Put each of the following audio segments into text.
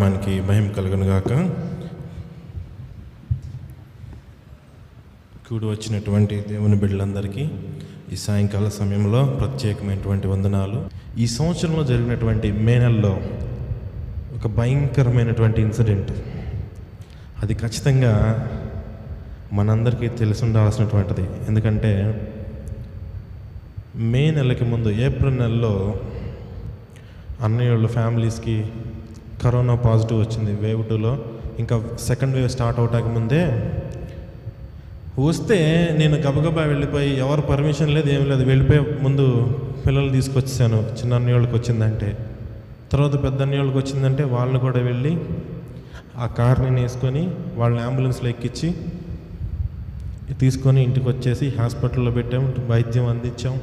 నామానికి భయం కలుగునుగాక కూడి వచ్చినటువంటి దేవుని బిడ్డలందరికీ ఈ సాయంకాల సమయంలో ప్రత్యేకమైనటువంటి వందనాలు. ఈ సంవత్సరంలో జరిగినటువంటి మే నెలలో ఒక భయంకరమైనటువంటి ఇన్సిడెంట్. అది ఖచ్చితంగా మనందరికీ తెలిసి ఉండాల్సినటువంటిది. ఎందుకంటే మే నెలకి ముందు ఏప్రిల్ నెలలో అన్నయ్య వాళ్ళ ఫ్యామిలీస్కి కరోనా పాజిటివ్ వచ్చింది వేవ్ టూలో. ఇంకా సెకండ్ వేవ్ స్టార్ట్ అవటాక ముందే వస్తే నేను గబగబా వెళ్ళిపోయి ఎవరు పర్మిషన్ లేదు ఏం లేదు. వెళ్ళిపోయి ముందు పిల్లలు తీసుకొచ్చేసాను. చిన్న అన్నయ్య వాళ్ళకి వచ్చిందంటే. తర్వాత పెద్ద అన్నయ్య వాళ్ళకి వచ్చిందంటే వాళ్ళని కూడా వెళ్ళి ఆ కార్ని వేసుకొని వాళ్ళని అంబులెన్స్లో ఎక్కించి తీసుకొని ఇంటికి వచ్చేసి హాస్పిటల్లో పెట్టాం వైద్యం అందించాం.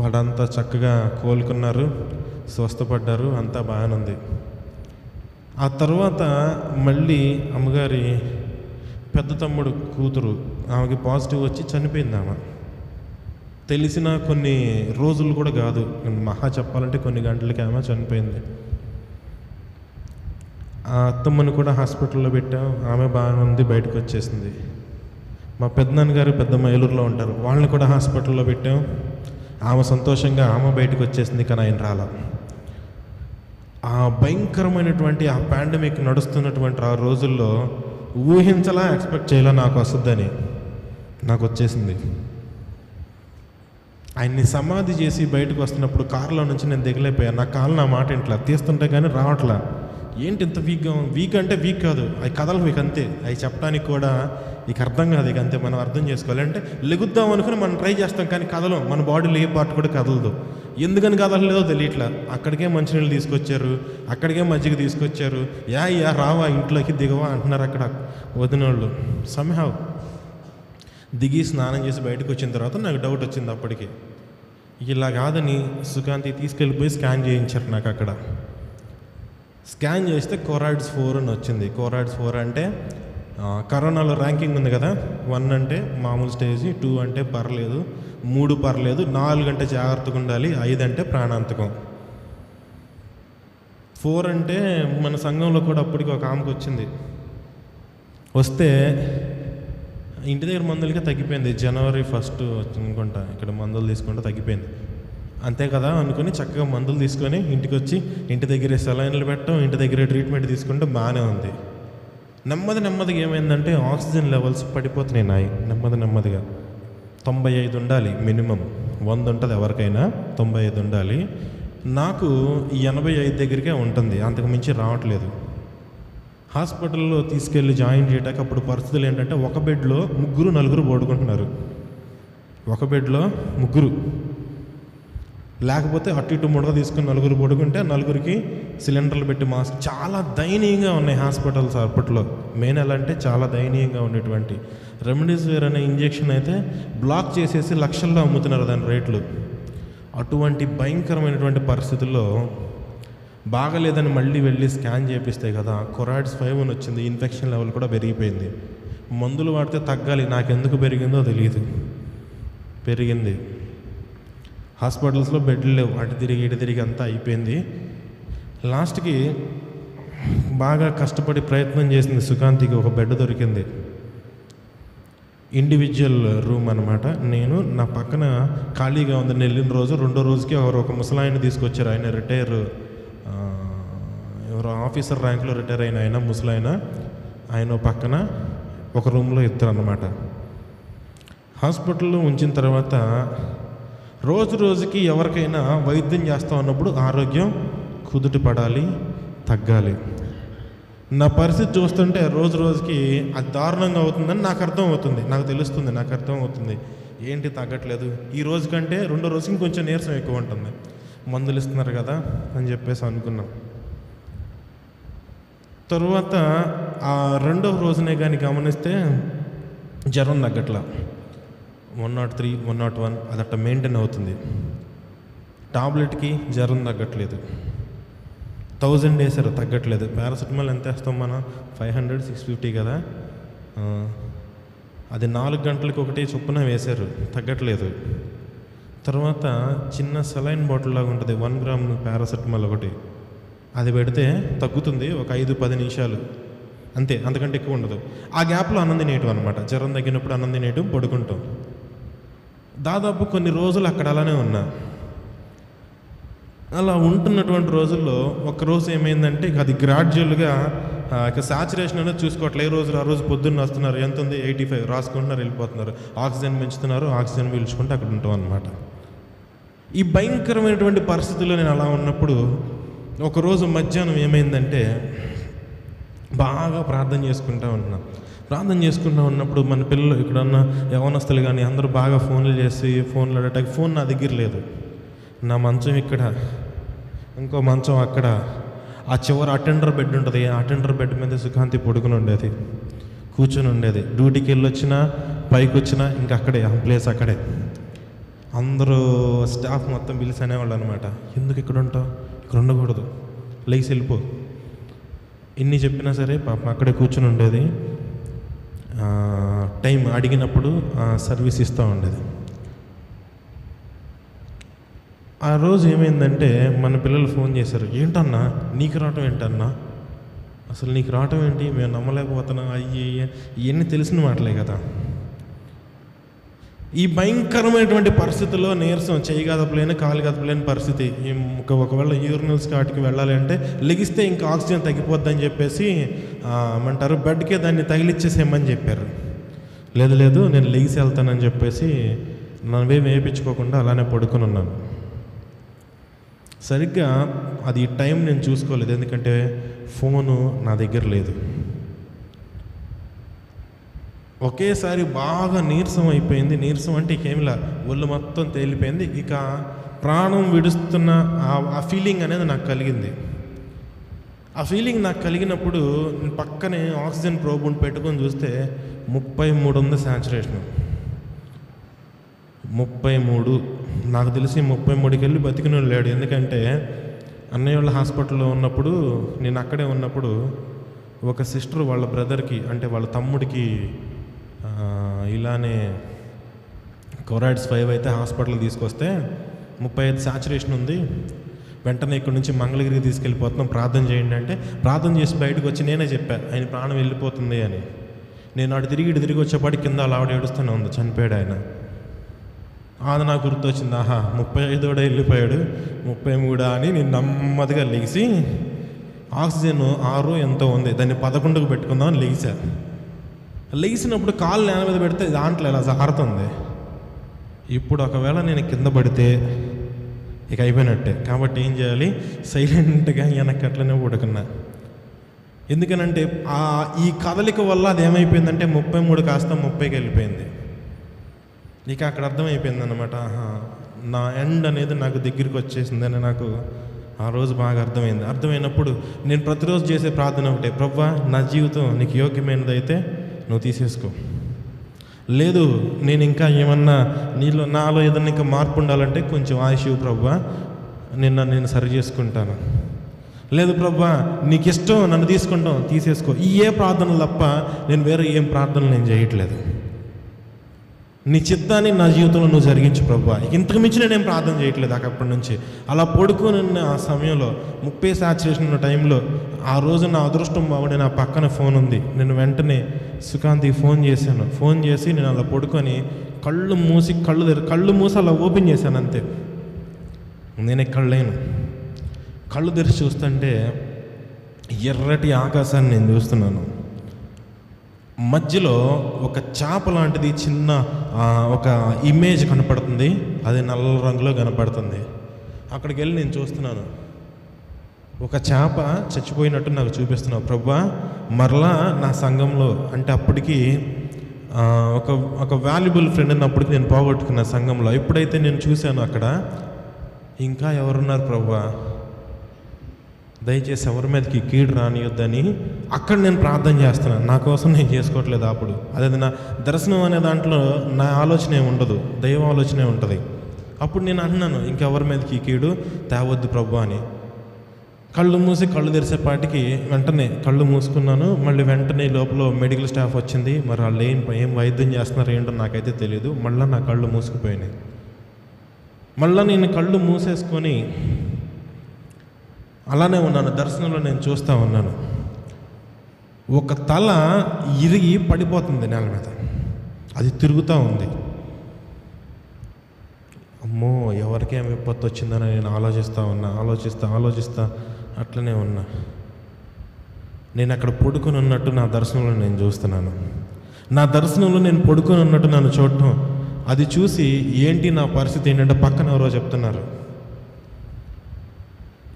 వాళ్ళంతా చక్కగా కోలుకున్నారు. స్వస్థపడ్డారు అంతా బాగానే ఉంది ఆ తర్వాత మళ్ళీ అమ్మగారి పెద్ద తమ్ముడు కూతురు ఆమెకి పాజిటివ్ వచ్చి చనిపోయింది ఆమె. తెలిసిన కొన్ని రోజులు కూడా కాదు మహా చెప్పాలంటే కొన్ని గంటలకి ఆమె చనిపోయింది. ఆ అత్తమ్మని కూడా హాస్పిటల్లో పెట్టాం ఆమె బాగానే ఉంది బయటకు వచ్చేసింది. మా పెద్దనాన్న గారు పెద్దమ్మ ఏలూరులో ఉంటారు వాళ్ళని కూడా హాస్పిటల్లో పెట్టాం. ఆమె సంతోషంగా ఆమె బయటకు వచ్చేసింది కానీ ఆయన రాల. ఆ భయంకరమైనటువంటి ఆ పాండమిక్ నడుస్తున్నటువంటి ఆ రోజుల్లో ఊహించలా ఎక్స్పెక్ట్ చేయాలా నాకు వస్తుందని నాకు వచ్చేసింది. ఆయన్ని సమాధి చేసి బయటకు వస్తున్నప్పుడు కారులో నుంచి నేను దిగలేకపోయాను. నా కాలు నా మాట ఇంట్లో తీస్తుంటే కానీ రావట్లా. ఏంటి ఇంత వీక్గా వీక్ అంటే వీక్ కాదు. అవి కథలు వీక్ అంతే. అవి చెప్పడానికి కూడా నీకు అర్థం కాదు ఇక అంతే మనం అర్థం చేసుకోవాలి. అంటే లెగుద్దాం అనుకుని మనం ట్రై చేస్తాం కానీ కదలం. మన బాడీలో ఏ పార్ట్ కూడా కదలదు. ఎందుకని కదలలేదో తెలియట్లా. అక్కడికే మంచినీళ్ళు తీసుకొచ్చారు అక్కడికే మజ్జిగ తీసుకొచ్చారు. యా యా రావా ఇంట్లోకి దిగవా అంటున్నారు అక్కడ వదినోళ్ళు. సమ్హావ్ దిగి స్నానం చేసి బయటకు వచ్చిన తర్వాత నాకు డౌట్ వచ్చింది అప్పటికి. ఇలా కాదని సుకాంతి తీసుకెళ్ళిపోయి స్కాన్ చేయించారు నాకు అక్కడ. స్కాన్ చేస్తే కోరాయిడ్స్ ఫోర్ అని వచ్చింది. కోరాయిడ్స్ ఫోర్ అంటే కరోనాలో ర్యాంకింగ్ ఉంది కదా వన్ అంటే మామూలు స్టేజ్ టూ అంటే పర్లేదు మూడు పర్లేదు నాలుగు అంటే జాగ్రత్తగా ఉండాలి ఐదు అంటే ప్రాణాంతకం. ఫోర్ అంటే మన సంఘంలో కూడా అప్పటికి ఒక ఆమెకు వచ్చింది. వస్తే ఇంటి దగ్గర మందులకే తగ్గిపోయింది జనవరి ఫస్ట్ అనుకుంటా ఇక్కడ మందులు తీసుకుంటే తగ్గిపోయింది. అంతే కదా అనుకుని చక్కగా మందులు తీసుకొని ఇంటికి వచ్చి ఇంటి దగ్గరే సెలైన్లు పెట్టడం ఇంటి దగ్గరే ట్రీట్మెంట్ తీసుకుంటే బాగానే ఉంది. నెమ్మది నెమ్మదిగా ఏమైందంటే ఆక్సిజన్ లెవెల్స్ పడిపోతున్నాయి నాయి. నెమ్మది నెమ్మదిగా. తొంభై ఐదు ఉండాలి మినిమం. వంద ఉంటుంది ఎవరికైనా. తొంభై ఐదు ఉండాలి. నాకు ఎనభై ఐదు దగ్గరికే ఉంటుంది. అంతకు మించి రావట్లేదు. హాస్పిటల్లో తీసుకెళ్ళి జాయిన్ చేయడానికి అప్పుడు పరిస్థితులు ఏంటంటే ఒక బెడ్లో ముగ్గురు నలుగురు పడుకుంటున్నారు. ఒక బెడ్లో ముగ్గురు. లేకపోతే అటు ఇటు ముడగ తీసుకుని నలుగురు పడుకుంటే నలుగురికి సిలిండర్లు పెట్టి మాస్క్ చాలా దయనీయంగా ఉన్నాయి హాస్పిటల్స్ అప్పట్లో. మెయిన్ ఎలా అంటే చాలా దయనీయంగా ఉండేటువంటి. రెమ్డెసివిర్ అనే ఇంజెక్షన్ అయితే బ్లాక్ చేసేసి లక్షల్లో అమ్ముతున్నారు దాని రేట్లు. అటువంటి భయంకరమైనటువంటి పరిస్థితుల్లో బాగలేదని మళ్ళీ వెళ్ళి స్కాన్ చేపిస్తే కదా కొరాయిడ్స్ ఫైవ్ అని వచ్చింది ఇన్ఫెక్షన్ లెవెల్ కూడా పెరిగిపోయింది. మందులు వాడితే తగ్గాలి నాకెందుకు పెరిగిందో తెలియదు. పెరిగింది. హాస్పిటల్స్లో బెడ్లు లేవు. అటు తిరిగి ఇటు తిరిగి అంతా అయిపోయింది. లాస్ట్కి బాగా కష్టపడి ప్రయత్నం చేసింది సుకాంతికి ఒక బెడ్ దొరికింది. ఇండివిజువల్ రూమ్ అనమాట నేను నా పక్కన ఖాళీగా ఉంది. వెళ్ళిన రోజు రెండో రోజుకి ఎవరు ఒక ముసలాయన తీసుకొచ్చారు. ఆయన రిటైర్ ఎవరో ఆఫీసర్ ర్యాంక్లో రిటైర్ అయిన ఆయన ముసలాయన ఆయన పక్కన ఒక రూమ్లో ఇద్దరు అనమాట హాస్పిటల్లో ఉంచిన తర్వాత రోజు రోజుకి ఎవరికైనా వైద్యం చేస్తా అన్నప్పుడు ఆరోగ్యం కుదుట పడాలి తగ్గాలి. నా పరిస్థితి చూస్తుంటే రోజు రోజుకి అది దారుణంగా అవుతుందని నాకు అర్థం అవుతుంది నాకు తెలుస్తుంది నాకు అర్థం అవుతుంది ఏంటి తగ్గట్లేదు? ఈ రోజు కంటే రెండో రోజుకి కొంచెం నీరసం ఎక్కువ ఉంటుంది. మందులు ఇస్తున్నారు కదా అని చెప్పేసి అనుకున్నాం. తరువాత ఆ రెండో రోజునే కానీ గమనిస్తే జ్వరం తగ్గట్లా. One nought three one nought one అది అట్ట మెయింటైన్ అవుతుంది. టాబ్లెట్కి జ్వరం తగ్గట్లేదు. థౌజండ్ వేసారు తగ్గట్లేదు. పారాసిటమాల్ ఎంత వేస్తాం మనం? ఫైవ్ హండ్రెడ్ సిక్స్ ఫిఫ్టీ కదా? అది నాలుగు గంటలకు ఒకటి చొప్పున వేశారు. తగ్గట్లేదు. తర్వాత చిన్న సెలైన్ బాటిల్ లాగా ఉంటుంది. వన్ గ్రామ్ పారాసెటమాల్ ఒకటి. అది పెడితే తగ్గుతుంది. ఒక ఐదు పది నిమిషాలు. అంతే. అంతకంటే ఎక్కువ ఉండదు. ఆ గ్యాప్లో అన్నం తినేయటం అనమాట జ్వరం తగ్గినప్పుడు అన్నం తినేయటం పడుకుంటాం. దాదాపు కొన్ని రోజులు అక్కడ అలానే ఉన్నా. అలా ఉంటున్నటువంటి రోజుల్లో ఒకరోజు ఏమైందంటే ఇక అది గ్రాడ్యువల్గా ఇక సాచురేషన్ అనేది చూసుకోవట్లే. ఏ రోజు ఆ రోజు పొద్దున్న వస్తున్నారు. ఎంత ఉంది? ఎయిటీ ఫైవ్ రాసుకుంటున్నారు వెళ్ళిపోతున్నారు. ఆక్సిజన్ పెంచుతున్నారు ఆక్సిజన్ పీల్చుకుంటూ అక్కడ ఉంటాం అనమాట ఈ భయంకరమైనటువంటి పరిస్థితుల్లో నేను అలా ఉన్నప్పుడు ఒకరోజు మధ్యాహ్నం ఏమైందంటే బాగా ప్రార్థన చేసుకుంటా ఉన్నాను ప్రార్థన చేసుకుంటూ ఉన్నప్పుడు మన పిల్లలు ఇక్కడ ఉన్న యవనస్తులు కానీ అందరూ బాగా ఫోన్లు చేసి ఫోన్లు అడటానికి ఫోన్ నా దగ్గర లేదు. నా మంచం ఇక్కడ ఇంకో మంచం అక్కడ. ఆ చివరి అటెండర్ బెడ్ ఉంటుంది. ఆ అటెండర్ బెడ్ మీద సుఖాంతి పడుకుని ఉండేది. కూర్చొని ఉండేది. డ్యూటీకి వెళ్ళి వచ్చినా పైకి వచ్చినా ఇంకా అక్కడే ఆ ప్లేస్ అక్కడే. అందరూ స్టాఫ్ మొత్తం పిలిచి అనేవాళ్ళు అనమాట ఎందుకు ఇక్కడ ఉంటావు? ఇక్కడ ఉండకూడదు. లేచి వెళ్ళిపో. ఎన్ని చెప్పినా సరే పాపం అక్కడే కూర్చుని ఉండేది. టైం అడిగినప్పుడు సర్వీస్ ఇస్తూ ఉండేది. ఆ రోజు ఏమైందంటే మన పిల్లలు ఫోన్ చేశారు ఏంటన్నా నీకు రావటం ఏంటన్నా? అసలు నీకు రావటం ఏంటి? మేము నమ్మలేకపోతున్నా. అయ్యి ఇవన్నీ తెలిసిన మాటలే కదా. ఈ భయంకరమైనటువంటి పరిస్థితుల్లో నీరసం చేయి కదపలేని కాలు కదపలేని పరిస్థితి. ఒకవేళ యూరినల్స్ కాటికి వెళ్ళాలి అంటే లెగిస్తే ఇంకా ఆక్సిజన్ తగ్గిపోద్దని చెప్పేసి ఏమంటారు బెడ్కే దాన్ని తగిలిచ్చేసేయమని చెప్పారు. లేదు లేదు నేను లెగిసి వెళ్తానని చెప్పేసి నన్వేం వేయించుకోకుండా అలానే పడుకొని ఉన్నాను. సరిగ్గా అది టైం నేను చూసుకోలేదు. ఎందుకంటే ఫోను నా దగ్గర లేదు. ఒకేసారి బాగా నీరసం అయిపోయింది. నీరసం అంటే ఇకేమిలా ఒళ్ళు మొత్తం తేలిపోయింది. ఇక ప్రాణం విడుస్తున్న ఆ- ఆ ఫీలింగ్ అనేది నాకు కలిగింది. ఆ ఫీలింగ్ నాకు కలిగినప్పుడు పక్కనే ఆక్సిజన్ ప్రోబుని పెట్టుకొని చూస్తే ముప్పై మూడు ఉంది శాచురేషన్ ముప్పై మూడు. నాకు తెలిసి ముప్పై మూడుకి వెళ్ళి బతికిన లేడు. ఎందుకంటే అన్నయ్య వాళ్ళ హాస్పిటల్లో ఉన్నప్పుడు నేను అక్కడే ఉన్నప్పుడు ఒక సిస్టర్ వాళ్ళ బ్రదర్కి అంటే వాళ్ళ తమ్ముడికి ఇలానే కొరాయిడ్స్ ఫైవ్ అయితే హాస్పిటల్ తీసుకొస్తే ముప్పై ఐదు సాచురేషన్ ఉంది. వెంటనే ఇక్కడ నుంచి మంగళగిరికి తీసుకెళ్ళిపోతున్నాం. ప్రార్థన చేయండి అంటే ప్రార్థన చేసి బయటకు వచ్చి నేనే చెప్పాను ఆయన ప్రాణం వెళ్ళిపోతుంది అని. నేను అటు తిరిగి ఇటు తిరిగి వచ్చేపాటి కింద అలా ఆవిడ ఏడుస్తూనే ఉంది. చనిపోయాడు ఆయన. అది నాకు గుర్తొచ్చింది. ఆహా ముప్పై ఐదోడే వెళ్ళిపోయాడు. ముప్పై మూడా అని నేను నెమ్మదిగా లెగిసి ఆక్సిజన్ ఆరు ఎంతో ఉంది. దాన్ని పదకొండుకు పెట్టుకుందామని లెగిసా. లేచినప్పుడు కాళ్ళు నేల మీద పెడితే దాంట్లో ఇలా జారుతుంది ఇప్పుడు ఒకవేళ నేను కింద పడితే ఇక అయిపోయినట్టే. కాబట్టి ఏం చేయాలి? సైలెంట్గా వెనక్కి అట్లనే పడుకున్నా ఎందుకనంటే ఆ ఈ కదలిక వల్ల అది ఏమైపోయిందంటే ముప్పై మూడు కాస్త ముప్పైకి వెళ్ళిపోయింది. ఇక అక్కడ అర్థమైపోయింది అనమాట నా ఎండ్ అనేది నాకు దగ్గరికి వచ్చేసిందని నాకు ఆ రోజు బాగా అర్థమైంది. అర్థమైనప్పుడు నేను ప్రతిరోజు చేసే ప్రార్థన ఒకటే. ప్రవ్వా నా జీవితం నీకు యోగ్యమైనదైతే నువ్వు తీసేసుకో. లేదు నేను ఇంకా ఏమన్నా నీలో నాలో ఏదన్నా ఇంకా మార్పు ఉండాలంటే కొంచెం ఆయుషు ప్రభా. నిన్న నేను సరి చేసుకుంటాను. లేదు ప్రభా నీకు ఇష్టం నన్ను తీసుకుంటాం తీసేసుకో. ఈ ఏ ప్రార్థనలు తప్ప నేను వేరే ఏం ప్రార్థనలు నేను చేయట్లేదు. నీ చిత్తాన్ని నా జీవితంలో నువ్వు జరిగించు ప్రభా. ఇంతకు మించి నేనేం ప్రార్థన చేయట్లేదు అక్కడి నుంచి. అలా పడుకొని ఉన్న ఆ సమయంలో ముప్పై సాచురేషన్ ఉన్న టైంలో ఆ రోజు నా అదృష్టం బాగుండే నా పక్కన ఫోన్ ఉంది. నేను వెంటనే సుకాంతికి ఫోన్ చేశాను. ఫోన్ చేసి నేను అలా పడుకొని కళ్ళు మూసి కళ్ళు తెరి కళ్ళు మూసి అలా ఓపెన్ చేశాను అంతే. నేను ఎక్కడ లేను కళ్ళు తెరిచి చూస్తుంటే ఎర్రటి ఆకాశాన్ని నేను చూస్తున్నాను. మధ్యలో ఒక చేప లాంటిది చిన్న ఒక ఇమేజ్ కనపడుతుంది. అది నల్ల రంగులో కనపడుతుంది. అక్కడికి వెళ్ళి నేను చూస్తున్నాను. ఒక చేప చచ్చిపోయినట్టు నాకు చూపిస్తున్నావు. ప్రభా మరలా నా సంఘంలో అంటే అప్పటికి ఒక ఒక వాల్యుబుల్ ఫ్రెండ్ అప్పటికి నేను పోగొట్టుకున్న సంఘంలో. ఎప్పుడైతే నేను చూశాను అక్కడ ఇంకా ఎవరున్నారు ప్రభా? దయచేసి ఎవరి మీదకి కీడు రానియొద్దని అక్కడ నేను ప్రార్థన చేస్తున్నాను నా కోసం నేను చేసుకోవట్లేదు అప్పుడు. అదే నా దర్శనం అనే దాంట్లో నా ఆలోచనే ఉండదు. దైవ ఆలోచనే ఉంటుంది. అప్పుడు నేను అంటున్నాను ఇంకెవరి మీదకి కీడు? తేవద్దు ప్రభు అని. కళ్ళు మూసి కళ్ళు తెరిసేపాటికి వెంటనే కళ్ళు మూసుకున్నాను. మళ్ళీ వెంటనే లోపల మెడికల్ స్టాఫ్ వచ్చింది. మరి వాళ్ళు ఏం ఏం వైద్యం చేస్తున్నారు ఏంటో నాకైతే తెలియదు మళ్ళీ నా కళ్ళు మూసుకుపోయినాయి. మళ్ళీ నేను కళ్ళు మూసేసుకొని అలానే ఉన్నాను దర్శనంలో నేను చూస్తూ ఉన్నాను. ఒక తల ఇరిగి పడిపోతుంది నేల మీద. అది తిరుగుతూ ఉంది. అమ్మో ఎవరికేం విపత్తు వచ్చిందని నేను ఆలోచిస్తూ ఉన్నా ఆలోచిస్తా ఆలోచిస్తా అట్లనే ఉన్నా. నేను అక్కడ పడుకుని ఉన్నట్టు నా దర్శనంలో నేను చూస్తున్నాను. నా దర్శనంలో నేను పడుకుని ఉన్నట్టు నన్ను చూడటం. అది చూసి ఏంటి నా పరిస్థితి ఏంటంటే పక్కన ఎవరో చెప్తున్నారు.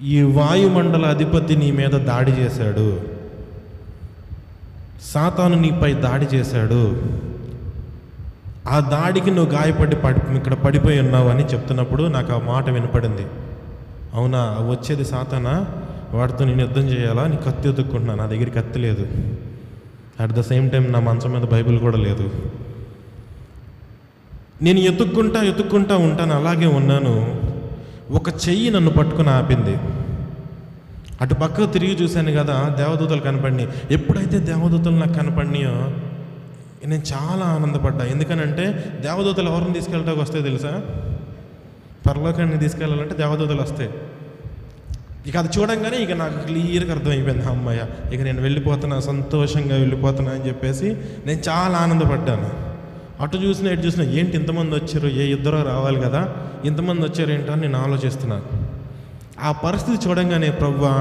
ఈ వాయుమండల అధిపతి నీ మీద దాడి చేశాడు. సాతాను నీపై దాడి చేశాడు. ఆ దాడికి నువ్వు గాయపడి పడి ఇక్కడ పడిపోయి ఉన్నావు అని చెప్తున్నప్పుడు నాకు ఆ మాట వినపడింది. అవునా? వచ్చేది సాతానా? వాడితో నేను యుద్ధం చేయాలా? నీ కత్తి ఎత్తుక్కుంటున్నా. నా దగ్గర కత్తి లేదు. అట్ ద సేమ్ టైం నా మంచం మీద బైబిల్ కూడా లేదు. నేను ఎత్తుక్కుంటా ఎత్తుక్కుంటా ఉంటాను. అలాగే ఉన్నాను. ఒక చెయ్యి నన్ను పట్టుకుని ఆపింది. అటు పక్కకు తిరిగి చూశాను కదా దేవదూతలు కనపడినాయి ఎప్పుడైతే దేవదూతలు నాకు కనపడినాయో నేను చాలా ఆనందపడ్డా. ఎందుకనంటే దేవదూతలు ఎవరిని తీసుకెళ్ళటానికి వస్తాయి తెలుసా? పరలోకాన్ని తీసుకెళ్ళాలంటే దేవదూతలు వస్తాయి. ఇక అది చూడంగానే ఇక నాకు క్లియర్గా అర్థమైపోయింది అమ్మయ్య ఇక నేను వెళ్ళిపోతున్నా సంతోషంగా వెళ్ళిపోతున్నా అని చెప్పేసి నేను చాలా ఆనందపడ్డాను. అటు చూసినా ఇటు చూసినా ఏంటి ఇంతమంది వచ్చారు? ఏ ఇద్దరో రావాలి కదా? ఇంతమంది వచ్చారు ఏంటో అని నేను ఆలోచిస్తున్నాను ఆ పరిస్థితి చూడంగానే ప్రవ్వా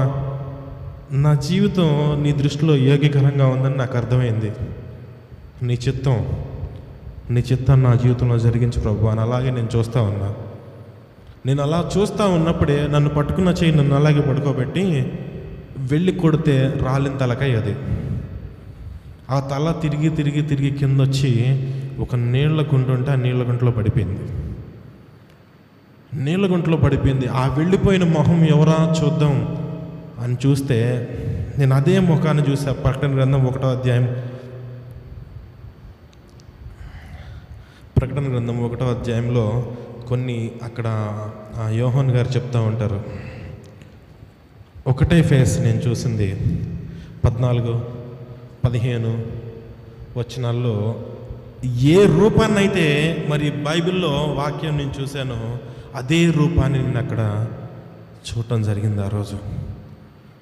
నా జీవితం నీ దృష్టిలో యోగ్యకరంగా ఉందని నాకు అర్థమైంది. నీ చిత్తం నీ చిత్తం నా జీవితంలో జరిగించు ప్రభు అని అలాగే నేను చూస్తూ ఉన్నా. నేను అలా చూస్తూ ఉన్నప్పుడే నన్ను పట్టుకున్న చేయి నన్ను అలాగే పడుకోబెట్టి వెళ్ళి కొడితే రాలిన తలకాయ అది. ఆ తల తిరిగి తిరిగి తిరిగి కింద వచ్చి ఒక నీళ్ళ గుంట ఉంటే ఆ నీళ్ళ గుంటలో పడిపోయింది. నీళ్ళ గుంటలో పడిపోయింది. ఆ వెళ్ళిపోయిన మొహం ఎవరా చూద్దాం అని చూస్తే నేను అదే ముఖాన్ని చూసా. ప్రకటన గ్రంథం ఒకటో అధ్యాయం. ప్రకటన గ్రంథం ఒకటో అధ్యాయంలో కొన్ని అక్కడ ఆ యోహన్ గారు చెప్తూ ఉంటారు. ఒకటే ఫేస్ నేను చూసింది. పద్నాలుగు పదిహేను వచనాల్లో ఏ రూపాన్నైతే మరి బైబిల్లో వాక్యం నేను చూశానో అదే రూపాన్ని నేను అక్కడ చూడటం జరిగింది ఆ రోజు.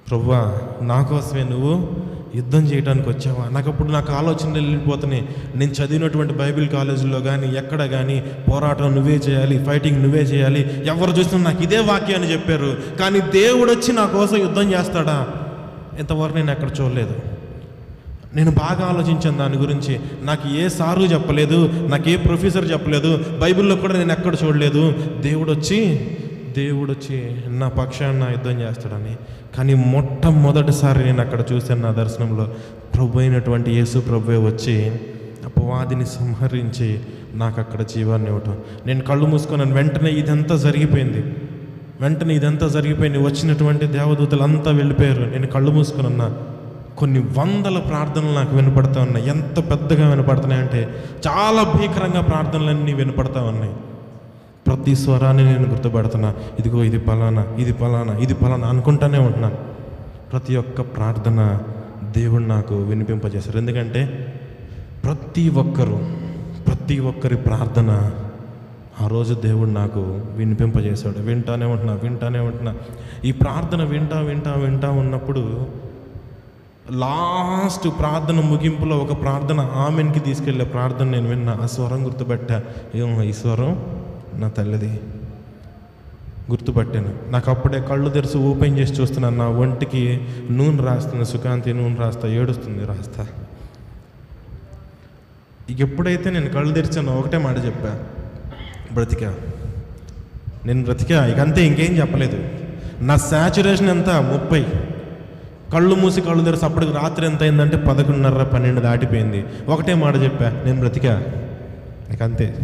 ప్రభువా నా కోసమే నువ్వు యుద్ధం చేయడానికి వచ్చావా? నాకు అప్పుడు నాకు ఆలోచనలు వెళ్ళిపోతున్నాయి. నేను చదివినటువంటి బైబిల్ కాలేజీలో కానీ ఎక్కడ కానీ పోరాటం నువ్వే చేయాలి ఫైటింగ్ నువ్వే చేయాలి. ఎవరు చూసినా నాకు ఇదే వాక్యాన్ని చెప్పారు. కానీ దేవుడు వచ్చి నా కోసం యుద్ధం చేస్తాడా? ఇంతవరకు నేను ఎక్కడ చూడలేదు. నేను బాగా ఆలోచించాను దాని గురించి. నాకు ఏ సారు చెప్పలేదు నాకు ఏ ప్రొఫెసర్ చెప్పలేదు బైబిల్లో కూడా నేను ఎక్కడ చూడలేదు. దేవుడు వచ్చి దేవుడు వచ్చి నా పక్షాన్ని నా యుద్ధం చేస్తాడని. కానీ మొట్టమొదటిసారి నేను అక్కడ చూశాను నా దర్శనంలో. ప్రభు అయినటువంటి యేసు ప్రభువే వచ్చి అపవాదిని సంహరించి నాకు అక్కడ జీవాన్ని ఇవ్వటం. నేను కళ్ళు మూసుకున్నాను వెంటనే ఇదంతా జరిగిపోయింది. వెంటనే ఇదంతా జరిగిపోయింది. వచ్చినటువంటి దేవదూతలు అంతా వెళ్ళిపోయారు. నేను కళ్ళు మూసుకున్నాను. కొన్ని వందల ప్రార్థనలు నాకు వినపడతా ఉన్నాయి. ఎంత పెద్దగా వినపడుతున్నాయి అంటే చాలా భీకరంగా ప్రార్థనలన్నీ వినపడతా ఉన్నాయి. ప్రతి స్వరాన్ని నేను గుర్తుపడుతున్నా. ఇదిగో ఇది పలానా ఇది పలానా ఇది పలానా అనుకుంటానే ఉంటున్నాను ప్రతి ఒక్క ప్రార్థన దేవుడు నాకు వినిపింపజేశారు ఎందుకంటే ప్రతి ఒక్కరు ప్రతి ఒక్కరి ప్రార్థన ఆ రోజు దేవుడు నాకు వినిపింపజేశాడు. వింటానే ఉంటున్నా వింటానే ఉంటున్నా. ఈ ప్రార్థన వింటా వింటా వింటా ఉన్నప్పుడు లాస్ట్ ప్రార్థన ముగింపులో ఒక ప్రార్థన ఆమెన్కి తీసుకెళ్ళే ప్రార్థన నేను విన్నా. ఆ స్వరం గుర్తుపెట్టా. ఏమో ఈ స్వరం నా తల్లిది. గుర్తుపట్టాను. నాకు అప్పుడే కళ్ళు తెరిచి ఓపెన్ చేసి చూస్తున్నాను నా ఒంటికి నూనె రాస్తుంది సుకాంతి నూనె రాస్తా ఏడుస్తుంది రాస్తా. ఎప్పుడైతే నేను కళ్ళు తెరిచానో ఒకటే మాట చెప్పా. బ్రతికా. నేను బ్రతికా. ఇక అంతే ఇంకేం చెప్పలేదు. నా శాచురేషన్ ఎంత? ముప్పై. కళ్ళు మూసి కళ్ళు తెరిచి అప్పటికి రాత్రి ఎంత అయిందంటే పదకొండున్నర పన్నెండు దాటిపోయింది. ఒకటే మాట చెప్పా నేను బ్రతికా? ఇక అంతే.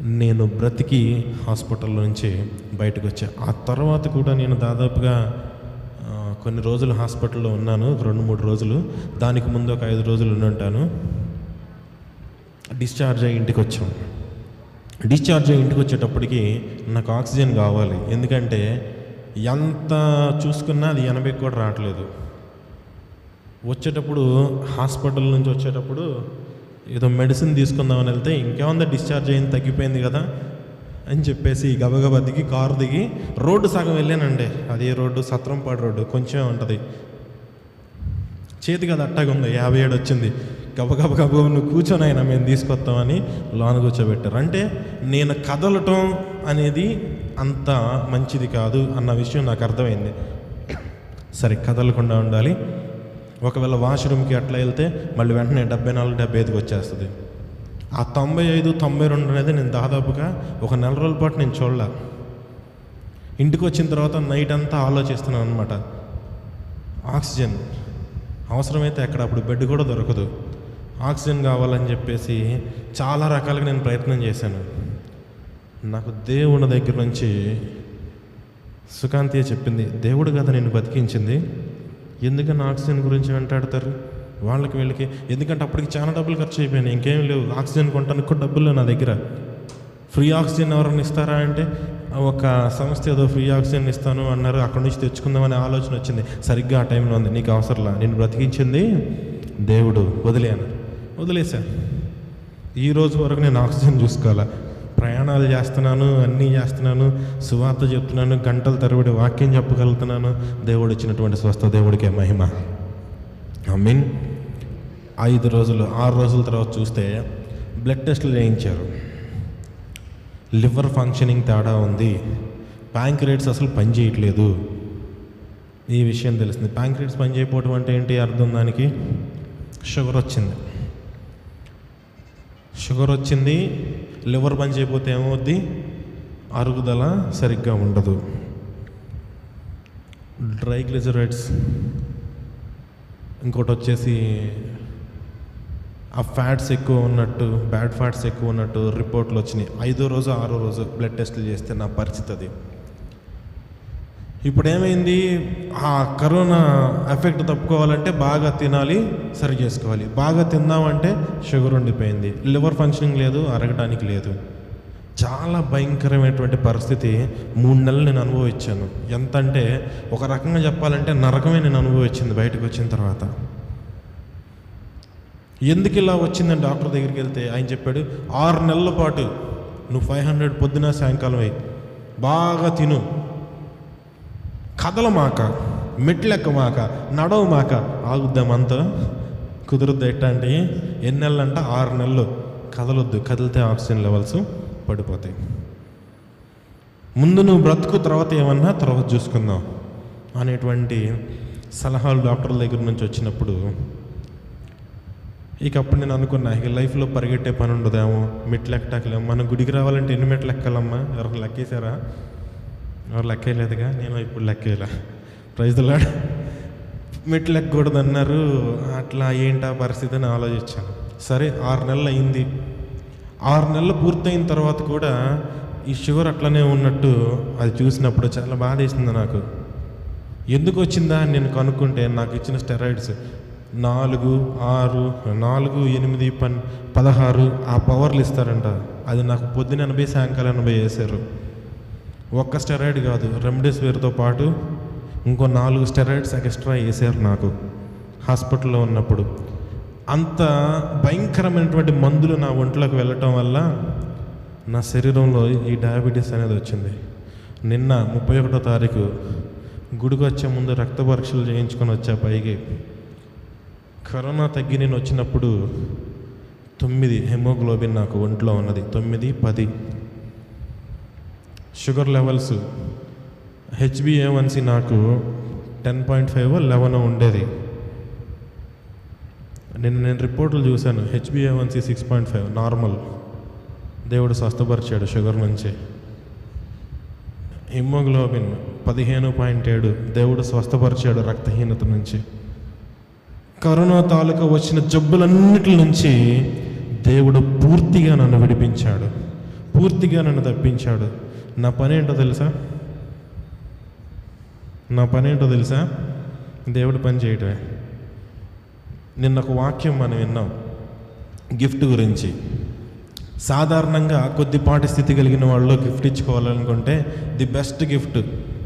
నేను బ్రతికి హాస్పిటల్ నుంచి బయటకు వచ్చా ఆ తర్వాత కూడా నేను దాదాపుగా కొన్ని రోజులు హాస్పిటల్లో ఉన్నాను రెండు మూడు రోజులు. దానికి ముందు ఒక ఐదు రోజులు ఉండి ఉంటాను. డిశ్చార్జ్ అయ్యి ఇంటికి వచ్చాం. డిశ్చార్జ్ అయ్యి ఇంటికి వచ్చేటప్పటికి నాకు ఆక్సిజన్ కావాలి. ఎందుకంటే ఎంత చూసుకున్నా అది ఎనభై కూడా రావట్లేదు. వచ్చేటప్పుడు హాస్పిటల్ నుంచి వచ్చేటప్పుడు ఏదో మెడిసిన్ తీసుకుందామని వెళ్తే ఇంకేముందా డిశ్చార్జ్ అయింది తగ్గిపోయింది కదా అని చెప్పేసి గబగబా దిగి కారు దిగి రోడ్డు సగం వెళ్ళానండి. అది ఏ రోడ్డు సత్రంపాడు రోడ్డు కొంచెం ఉంటుంది. చేతికి అది అట్టగా ఉంది యాభై ఏడు వచ్చింది. గబగబ గబగబ నువ్వు కూర్చొని అయినా మేము తీసుకొస్తామని లోన కూర్చోబెట్టారు. అంటే నేను కదలటం అనేది అంత మంచిది కాదు అన్న విషయం నాకు అర్థమైంది. సరే కదలకుండా ఉండాలి. ఒకవేళ వాష్రూమ్కి అట్లా వెళ్తే మళ్ళీ వెంటనే డెబ్బై నాలుగు డెబ్బై ఐదుకి వచ్చేస్తుంది. ఆ తొంభై ఐదు తొంభై రెండు అనేది నేను దాదాపుగా ఒక నెల రోజుల పాటు నేను చూడలే. ఇంటికి వచ్చిన తర్వాత నైట్ అంతా ఆలోచిస్తున్నాను అనమాట ఆక్సిజన్ అవసరమైతే అక్కడ అప్పుడు బెడ్ కూడా దొరకదు. ఆక్సిజన్ కావాలని చెప్పేసి చాలా రకాలుగా నేను ప్రయత్నం చేశాను. నాకు దేవుని దగ్గర నుంచి సుకాంతి చెప్పింది. దేవుడు కదా నేను బతికించింది. ఎందుకని ఆక్సిజన్ గురించి వెంటాడతారు? వాళ్ళకి వీళ్ళకి. ఎందుకంటే అప్పటికి చాలా డబ్బులు ఖర్చు అయిపోయినాయి. ఇంకేం లేవు. ఆక్సిజన్ కొనడానికి కూడా డబ్బులు నా దగ్గర. ఫ్రీ ఆక్సిజన్ ఎవరైనా ఇస్తారా అంటే ఒక సంస్థ ఏదో ఫ్రీ ఆక్సిజన్ ఇస్తాను అన్నారు. అక్కడి నుంచి తెచ్చుకుందామనే ఆలోచన వచ్చింది. సరిగ్గా ఆ టైంలో ఉంది. నీకు అవసరంలా? నేను బ్రతికించింది దేవుడు. వదిలేను వదిలేశాను ఈ రోజు వరకు నేను ఆక్సిజన్ చూసుకోవాలా? ప్రయాణాలు చేస్తున్నాను అన్నీ చేస్తున్నాను సువార్త చెప్తున్నాను గంటల తరబడి వాక్యం చెప్పగలుగుతున్నాను. దేవుడు ఇచ్చినటువంటి స్వస్థ దేవుడికే మహిమ. ఐ మీన్ ఐదు రోజులు ఆరు రోజుల తర్వాత చూస్తే బ్లడ్ టెస్ట్లు చేయించారు. లివర్ ఫంక్షనింగ్ తేడా ఉంది. ప్యాంక్రేట్స్ అసలు పని చేయట్లేదు. ఈ విషయం తెలిసింది. ప్యాంక్రేట్స్ పని చేయకపోవడం అంటే ఏంటి? అర్థం దానికి? షుగర్ వచ్చింది. షుగర్ వచ్చింది లివర్ పని చేయకపోతే ఏమవుద్ది? అరుగుదల సరిగ్గా ఉండదు. డ్రై గ్లిజరైడ్స్ ఇంకోటి వచ్చేసి ఆ ఫ్యాట్స్ ఎక్కువ ఉన్నట్టు బ్యాడ్ ఫ్యాట్స్ ఎక్కువ ఉన్నట్టు రిపోర్ట్లు వచ్చినాయి. ఐదో రోజు ఆరో రోజు బ్లడ్ టెస్ట్లు చేస్తే నా పరిస్థితి అది. ఇప్పుడు ఏమైంది ఆ కరోనా ఎఫెక్ట్ తప్పుకోవాలంటే బాగా తినాలి సరి చేసుకోవాలి. బాగా తిందామంటే షుగర్ ఉండిపోయింది. లివర్ ఫంక్షనింగ్ లేదు అరగడానికి లేదు. చాలా భయంకరమైనటువంటి పరిస్థితి మూడు నెలలు నేను అనుభవించాను. ఎంత అంటే ఒక రకంగా చెప్పాలంటే నరకమే నేను అనుభవించింది బయటకు వచ్చిన తర్వాత. ఎందుకు ఇలా వచ్చిందని డాక్టర్ దగ్గరికి వెళ్తే ఆయన చెప్పాడు ఆరు నెలల పాటు నువ్వు ఫైవ్ హండ్రెడ్ పొద్దున సాయంకాలం అయ్యి బాగా తిను. కదలమాక మెట్లెక్కమాక నడవమాక ఆగుద్దామంతా కుదురుద్ది ఎట్టా అంటే ఎన్ని నెలలు అంటే ఆరు నెలలు కదలొద్దు. కదిలితే ఆక్సిజన్ లెవెల్స్ పడిపోతాయి. ముందు నువ్వు బ్రతుకు తర్వాత ఏమన్నా తర్వాత చూసుకుందాం అనేటువంటి సలహాలు డాక్టర్ల దగ్గర నుంచి వచ్చినప్పుడు ఇక అప్పుడు నేను అనుకున్నా ఇక లైఫ్లో పరిగెట్టే పని ఉండదేమో మెట్లు ఎక్కటాకలేము మనం గుడికి రావాలంటే ఎన్ని మెట్లు ఎక్కాలమ్మా ఎవరికి లెక్కేశారా? ఎవరు లెక్కేయలేదుగా నేను ఇప్పుడు లెక్కేలా ప్రైజ్లాడు మెట్లు ఎక్కకూడదు అన్నారు అట్లా ఏంటా పరిస్థితి అని ఆలోచించాను. సరే ఆరు నెలలు అయింది. ఆరు నెలలు పూర్తయిన తర్వాత కూడా ఈ షుగర్ అట్లనే ఉన్నట్టు అది చూసినప్పుడు చాలా బాధ వేసింది నాకు. ఎందుకు వచ్చిందా అని నేను కనుక్కుంటే నాకు ఇచ్చిన స్టెరాయిడ్స్ నాలుగు ఆరు నాలుగు ఎనిమిది పన్ పదహారు ఆ పవర్లు ఇస్తారంట. అది నాకు పొద్దున ఎనభై సాయంకాలం ఎనభై వేశారు. ఒక్క స్టెరాయిడ్ కాదు రెమ్డెసివిర్తో పాటు ఇంకో నాలుగు స్టెరాయిడ్స్ ఎక్స్ట్రా వేసారు నాకు హాస్పిటల్లో ఉన్నప్పుడు. అంత భయంకరమైనటువంటి మందులు నా ఒంట్లోకి వెళ్ళటం వల్ల నా శరీరంలో ఈ డయాబెటీస్ అనేది వచ్చింది. నిన్న ముప్పై ఒకటో తారీఖు గుడికి వచ్చే ముందు రక్త పరీక్షలు చేయించుకొని వచ్చా పైకి. కరోనా తగ్గి నేను వచ్చినప్పుడు తొమ్మిది హెమోగ్లోబిన్ నాకు ఒంట్లో ఉన్నది తొమ్మిది పది. షుగర్ లెవెల్స్ హెచ్బిఏవన్సి నాకు టెన్ పాయింట్ ఫైవ్ లెవెన్ ఉండేది. నిన్న నేను రిపోర్ట్లు చూశాను హెచ్బిఏవన్సి సిక్స్ పాయింట్ ఫైవ్ నార్మల్. దేవుడు స్వస్థపరిచాడు షుగర్ నుంచి. హిమోగ్లోబిన్ పదిహేను పాయింట్ ఏడు దేవుడు స్వస్థపరిచాడు రక్తహీనత నుంచి. కరోనా తాలూకా వచ్చిన జబ్బులన్నిటి నుంచి దేవుడు పూర్తిగా నన్ను విడిపించాడు. పూర్తిగా నన్ను తప్పించాడు. నా పని ఏంటో తెలుసా? నా పని ఏంటో తెలుసా? దేవుడు పని చేయటమే. నిన్న ఒక వాక్యం మనం విన్నాం. గిఫ్ట్ గురించి. సాధారణంగా కొద్దిపాటి స్థితి కలిగిన వాళ్ళు గిఫ్ట్ ఇచ్చుకోవాలనుకుంటే ది బెస్ట్ గిఫ్ట్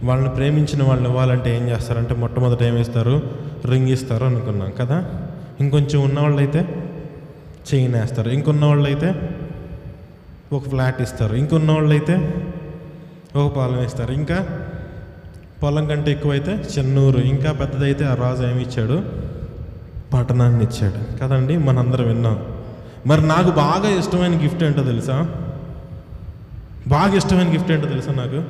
వాళ్ళని ప్రేమించిన వాళ్ళని ఇవ్వాలంటే ఏం చేస్తారంటే మొట్టమొదట ఏమి ఇస్తారు రింగ్ ఇస్తారు అనుకున్నాం కదా? ఇంకొంచెం ఉన్నవాళ్ళు అయితే చైన్ వేస్తారు. ఇంకొన్న వాళ్ళు అయితే ఒక ఫ్లాట్ ఇస్తారు. ఇంకొన్న వాళ్ళు అయితే ఒక పొలం ఇస్తారు. ఇంకా పొలం కంటే ఎక్కువైతే చెన్నూరు ఇంకా పెద్దదైతే ఆ రాజు ఏమి ఇచ్చాడు? పట్టణాన్ని ఇచ్చాడు. కదండి మనందరం విన్నాం. మరి నాకు బాగా ఇష్టమైన గిఫ్ట్ ఏంటో తెలుసా? బాగా ఇష్టమైన గిఫ్ట్ ఏంటో తెలుసా నాకు?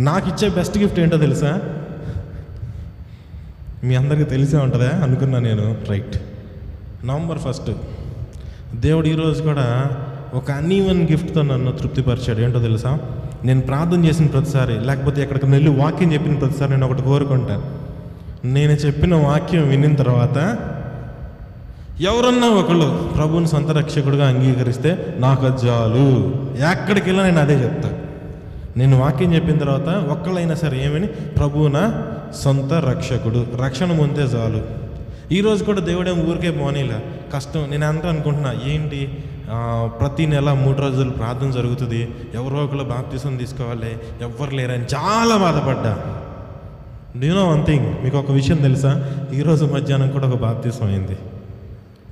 నాకు ఇచ్చే బెస్ట్ గిఫ్ట్ ఏంటో తెలుసా? మీ అందరికీ తెలిసే ఉంటుందా? అనుకున్నా నేను. రైట్. November first. దేవుడు ఈరోజు కూడా ఒక అన్ఈవన్ గిఫ్ట్తో నన్ను తృప్తిపరిచాడు. ఏంటో తెలుసా? నేను ప్రార్థన చేసిన ప్రతిసారి లేకపోతే ఎక్కడికి వెళ్ళి వాక్యం చెప్పిన ప్రతిసారి నేను ఒకటి కోరుకుంటాను. నేను చెప్పిన వాక్యం వినిన తర్వాత ఎవరన్నా ఒకళ్ళు ప్రభువుని సొంత రక్షకుడుగా అంగీకరిస్తే నాకు జాలు ఎక్కడికి వెళ్ళినా నేను అదే చెప్తా. నేను వాక్యం చెప్పిన తర్వాత ఒక్కళ్ళైనా సరే ఏమని? ప్రభువున సొంత రక్షకుడు. రక్షణ ముందే చాలు. ఈరోజు కూడా దేవుడేం ఊరికే పోనీలే కష్టం. నేను అంతా అనుకుంటున్నా ఏంటి? ప్రతి నెల మూడు రోజులు ప్రార్థన జరుగుతుంది. ఎవరో ఒకరు బాప్తీసం తీసుకోవాలి. ఎవ్వరు లేరని చాలా బాధపడ్డా. నేను వన్ థింగ్ మీకు ఒక విషయం తెలుసా? ఈరోజు మధ్యాహ్నం కూడా ఒక బాప్తీసం అయింది.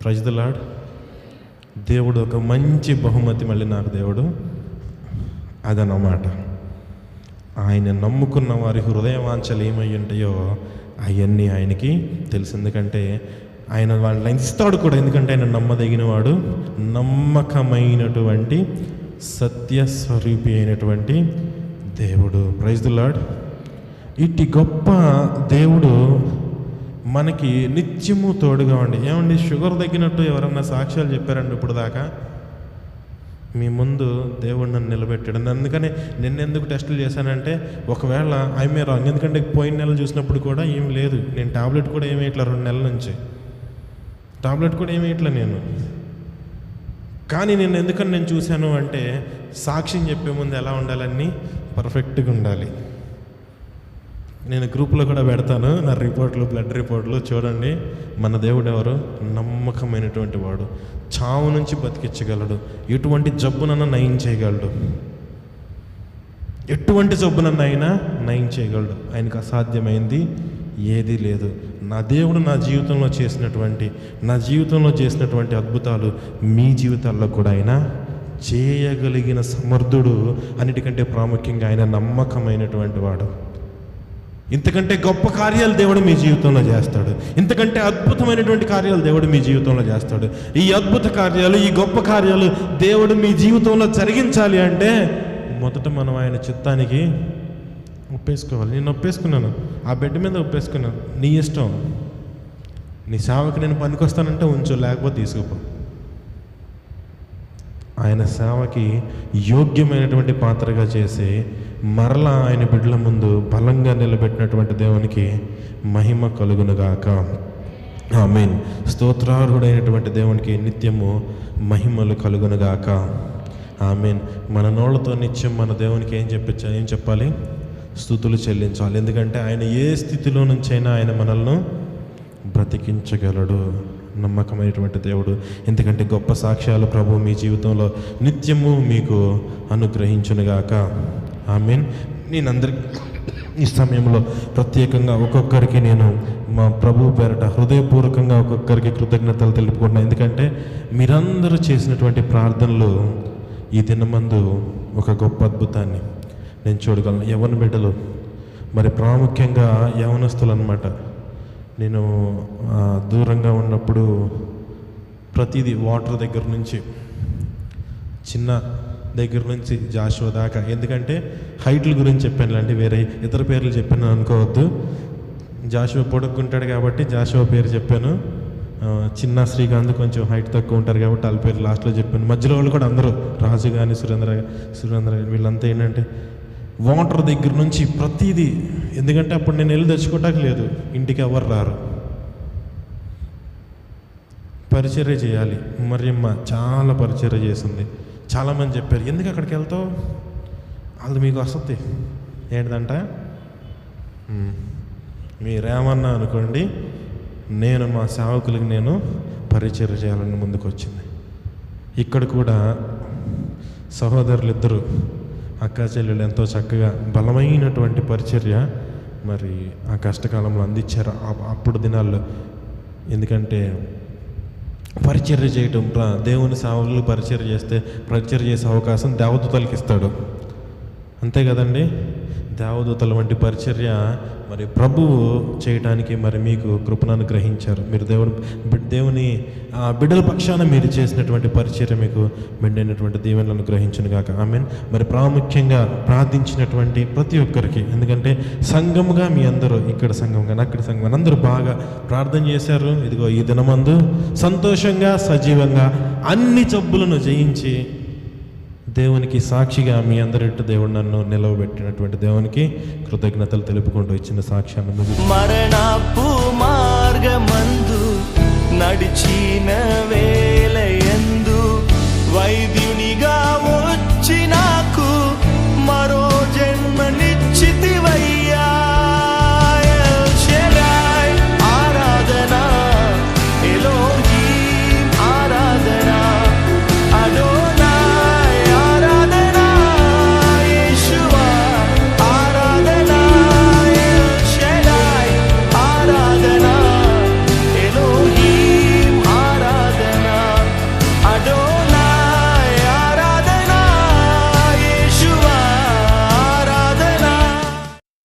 ప్రజలాడ్ దేవుడు ఒక మంచి బహుమతి మళ్ళీ నాకు దేవుడు అదన్నమాట. ఆయన నమ్ముకున్న వారి హృదయవాంఛలు ఏమై ఉంటాయో అవన్నీ ఆయనకి తెలుసు. ఎందుకంటే ఆయన వాళ్ళని ఇస్తాడు కూడా. ఎందుకంటే ఆయన నమ్మదగినవాడు నమ్మకమైనటువంటి సత్యస్వరూపి అయినటువంటి దేవుడు. ప్రైజ్ ది లార్డ్ ఇట్టి గొప్ప దేవుడు మనకి నిత్యము తోడుగా ఉండి ఏమండి షుగర్ తగ్గినట్టు ఎవరన్నా సాక్ష్యాలు చెప్పారండి ఇప్పుడు దాకా మీ ముందు దేవుడు నన్ను నిలబెట్టాడు. అందుకని నిన్న ఎందుకు టెస్టులు చేశానంటే ఒకవేళ ఐ మే రాంగ్ ఎందుకంటే పోయిన నెల చూసినప్పుడు కూడా ఏం లేదు. నేను టాబ్లెట్ కూడా ఏమి ఇట్లా రెండు నెలల నుంచి. టాబ్లెట్ కూడా ఏమి ఇట్లా నేను. కానీ నేను ఎందుకని నేను చూశాను అంటే సాక్ష్యం చెప్పే ముందు ఎలా ఉండాలని? పర్ఫెక్ట్గా ఉండాలి. నేను గ్రూప్లో కూడా పెడతాను. నా రిపోర్ట్లు బ్లడ్ రిపోర్ట్లు చూడండి. మన దేవుడు ఎవరు? నమ్మకమైనటువంటి వాడు. చావు నుంచి బతికించగలడు. ఎటువంటి జబ్బునన్నా నయం చేయగలడు. ఎటువంటి జబ్బునన్నా అయినా నయం చేయగలడు. ఆయనకు అసాధ్యమైంది ఏదీ లేదు. నా దేవుడు నా జీవితంలో చేసినటువంటి నా జీవితంలో చేసినటువంటి అద్భుతాలు మీ జీవితాల్లో కూడా ఆయన చేయగలిగిన సమర్థుడు అన్నిటికంటే ప్రాముఖ్యంగా ఆయన నమ్మకమైనటువంటి వాడు. ఇంతకంటే గొప్ప కార్యాలు దేవుడు మీ జీవితంలో చేస్తాడు. ఇంతకంటే అద్భుతమైనటువంటి కార్యాలు దేవుడు మీ జీవితంలో చేస్తాడు. ఈ అద్భుత కార్యాలు ఈ గొప్ప కార్యాలు దేవుడు మీ జీవితంలో జరిగించాలి అంటే మొదట మనం ఆయన చిత్తానికి ఒప్పేసుకోవాలి. నేను ఒప్పేసుకున్నాను. ఆ బెడ్ మీద ఒప్పేసుకున్నాను. నీ ఇష్టం. నీ సేవకు నేను పనికొస్తానంటే ఉంచు లేకపోతే తీసుకుపో. ఆయన సేవకి యోగ్యమైనటువంటి పాత్రగా చేసి మరలా ఆయన బిడ్డల ముందు బలంగా నిలబెట్టినటువంటి దేవునికి మహిమ కలుగునుగాక. మీన్ స్తోత్రార్హుడైనటువంటి దేవునికి నిత్యము మహిమలు కలుగునుగాక. ఆమెన్. మన నోళ్ళతో నిత్యం మన దేవునికి ఏం చెప్పించా ఏం చెప్పాలి? స్థుతులు చెల్లించాలి. ఎందుకంటే ఆయన ఏ స్థితిలో నుంచైనా ఆయన మనల్ని బ్రతికించగలడు. నమ్మకమైనటువంటి దేవుడు. ఎందుకంటే గొప్ప సాక్ష్యాలు ప్రభు మీ జీవితంలో నిత్యము మీకు అనుగ్రహించునుగాక. మీన్ నేను అందరికీ ఈ సమయంలో ప్రత్యేకంగా ఒక్కొక్కరికి నేను మా ప్రభు పేరట హృదయపూర్వకంగా ఒక్కొక్కరికి కృతజ్ఞతలు తెలుపుకుంటున్నాను ఎందుకంటే మీరందరూ చేసినటువంటి ప్రార్థనలు ఈ దినమందు ఒక గొప్ప అద్భుతాన్ని నేను చూడగలను. యవన బిడ్డలు మరి ప్రాముఖ్యంగా యవనస్తులు అనమాట నేను దూరంగా ఉన్నప్పుడు ప్రతిదీ వాటర్ దగ్గర నుంచి చిన్న దగ్గర నుంచి జాషువా దాకా. ఎందుకంటే హైట్ల గురించి చెప్పాను అంటే వేరే ఇతర పేర్లు చెప్పాను అనుకోవద్దు. జాషువా పొడుక్కుంటాడు కాబట్టి జాషువా పేరు చెప్పాను. చిన్న శ్రీకాంత్ కొంచెం హైట్ తక్కువ ఉంటారు కాబట్టి వాళ్ళ పేరు లాస్ట్లో చెప్పాను. మధ్యలో వాళ్ళు కూడా అందరూ రాజు కానీ సురేంద్ర సురేంద్ర వీళ్ళంతా ఏంటంటే వాటర్ దగ్గర నుంచి ప్రతిదీ ఎందుకంటే అప్పుడు నేను వెళ్ళి తెచ్చుకోవటానికి లేదు ఇంటికి ఎవరు రారు. పరిచర్య చేయాలి. మరియమ్మ చాలా పరిచర్య చేసింది. చాలామంది చెప్పారు ఎందుకు అక్కడికి వెళ్తావు? వాళ్ళు మీకు వస్తుంది ఏంటిదంట? మీరేమన్నా అనుకోండి నేను మా సేవకులకి నేను పరిచర్య చేయాలని ముందుకు వచ్చింది ఇక్కడ కూడా సహోదరులు ఇద్దరు అక్క చెల్లెలు ఎంతో చక్కగా బలమైనటువంటి పరిచర్య మరి ఆ కష్టకాలంలో అందించారు. అప్పుడు దినాల్లో. ఎందుకంటే పరిచర్య చేయటం దేవుని సేవలు పరిచర్య చేస్తే పరిచర్య చేసే అవకాశం దేవదూతలకి ఇస్తాడు. అంతే కదండి? దేవదూతల వంటి పరిచర్య మరి ప్రభువు చేయటానికి మరి మీకు కృపను అనుగ్రహించారు. మీరు దేవుని దేవుని బిడ్డల పక్షాన మీరు చేసినటువంటి పరిచర్య మీకు మెండైనటువంటి దీవెనలు అనుగ్రహించును గాక. ఆమె మరి ప్రాముఖ్యంగా ప్రార్థించినటువంటి ప్రతి ఒక్కరికి ఎందుకంటే సంఘముగా మీ అందరూ ఇక్కడ సంఘంగా అక్కడ సంఘం అందరూ బాగా ప్రార్థన చేశారు. ఇదిగో ఈ దినమందు సంతోషంగా సజీవంగా అన్ని జబ్బులను జయించి దేవునికి సాక్షిగా మీ అందరిట్టు దేవుడు నన్ను నిలవబెట్టినటువంటి దేవునికి కృతజ్ఞతలు తెలుపుకుంటూ ఇచ్చిన సాక్ష్యాన్ని మరణపు మార్గమందు నడిచినవే.